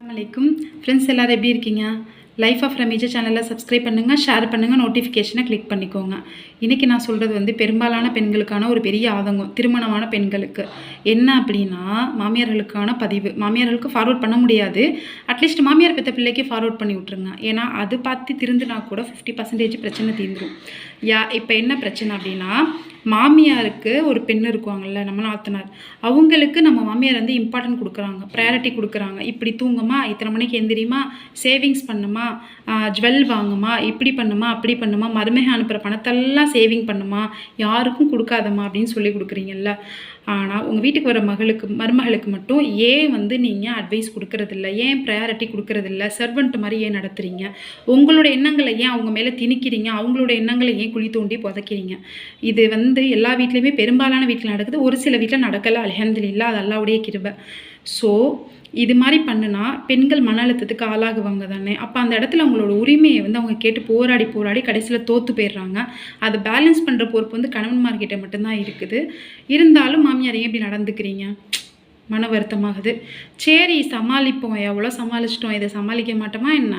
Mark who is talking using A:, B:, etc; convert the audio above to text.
A: அலைக்கும். ஃப்ரெண்ட்ஸ் எல்லோரும் எப்படி இருக்கீங்க? லைஃப் ஆஃப் ரமீஜா சேனலை சப்ஸ்கிரைப் பண்ணுங்கள் ஷேர் பண்ணுங்கள் நோட்டிஃபிகேஷனை கிளிக் பண்ணிக்கோங்க. இன்றைக்கி நான் சொல்கிறது வந்து பெரும்பாலான பெண்களுக்கான ஒரு பெரிய ஆதங்கம் திருமணமான பெண்களுக்கு. என்ன அப்படின்னா மாமியார்களுக்கான பதிவு. மாமியார்களுக்கு ஃபார்வர்ட் பண்ண முடியாது. அட்லீஸ்ட் மாமியார் பெற்ற பிள்ளைக்கு ஃபார்வர்ட் பண்ணி விட்ருங்க ஏன்னா அது பார்த்து திருந்துனா கூட ஃபிஃப்டி பர்சன்டேஜ் பிரச்சனை தீர்ந்துடும் யா இப்போ என்ன பிரச்சனை அப்படின்னா மாமியாருக்கு ஒரு பெண் இருக்குவாங்கல்ல நம்ம நாத்தனார். அவங்களுக்கு நம்ம மாமியார் வந்து இம்பார்ட்டன்ட் கொடுக்குறாங்க ப்ரையாரிட்டி கொடுக்குறாங்க. இப்படி தூங்குமா இத்தனை மணிக்கு எந்திரிமா சேவிங்ஸ் பண்ணுமா ஜுவல் வாங்குமா இப்படி பண்ணுமா அப்படி பண்ணுமா மருமக அனுப்புகிற பணத்தெல்லாம் சேவிங் பண்ணுமா யாருக்கும் கொடுக்காதம்மா அப்படின்னு சொல்லி கொடுக்குறீங்கல்ல. ஆனால் உங்கள் வீட்டுக்கு வர மகளுக்கு மருமகளுக்கு மட்டும் ஏன் வந்து நீங்கள் அட்வைஸ் கொடுக்கறதில்ல ஏன் ப்ரையாரிட்டி கொடுக்கறதில்ல சர்வெண்ட் மாதிரி ஏன் நடத்துகிறீங்க உங்களோட எண்ணங்களை ஏன் அவங்க மேலே திணிக்கிறீங்க? அவங்களோட எண்ணங்களை ஏன் குழி தோண்டி புதைக்கிறீங்க? இது வந்து வந்து எல்லா வீட்லேயுமே பெரும்பாலான வீட்டில் நடக்குது. ஒரு சில வீட்டில் நடக்கலை. அலஹந்தில்லா அது அல்லாவுடைய கிருபை. ஸோ இது மாதிரி பண்ணுனா பெண்கள் மன அழுத்தத்துக்கு ஆளாகுவாங்க தானே. அப்போ அந்த இடத்துல அவங்களோட உரிமையை வந்து அவங்க கேட்டு போராடி போராடி கடைசியில் தோற்று போயிடுறாங்க. அதை பேலன்ஸ் பண்ணுற பொறுப்பு வந்து கணவன்மார்கிட்ட மட்டும்தான் இருக்குது. இருந்தாலும் மாமியார் ஏன் இப்படி நடந்துக்கிறீங்க? மன வருத்தமாகுது. சரி சமாளிப்போம். எவ்வளோ சமாளிச்சிட்டோம். இதை சமாளிக்க மாட்டோமா என்ன?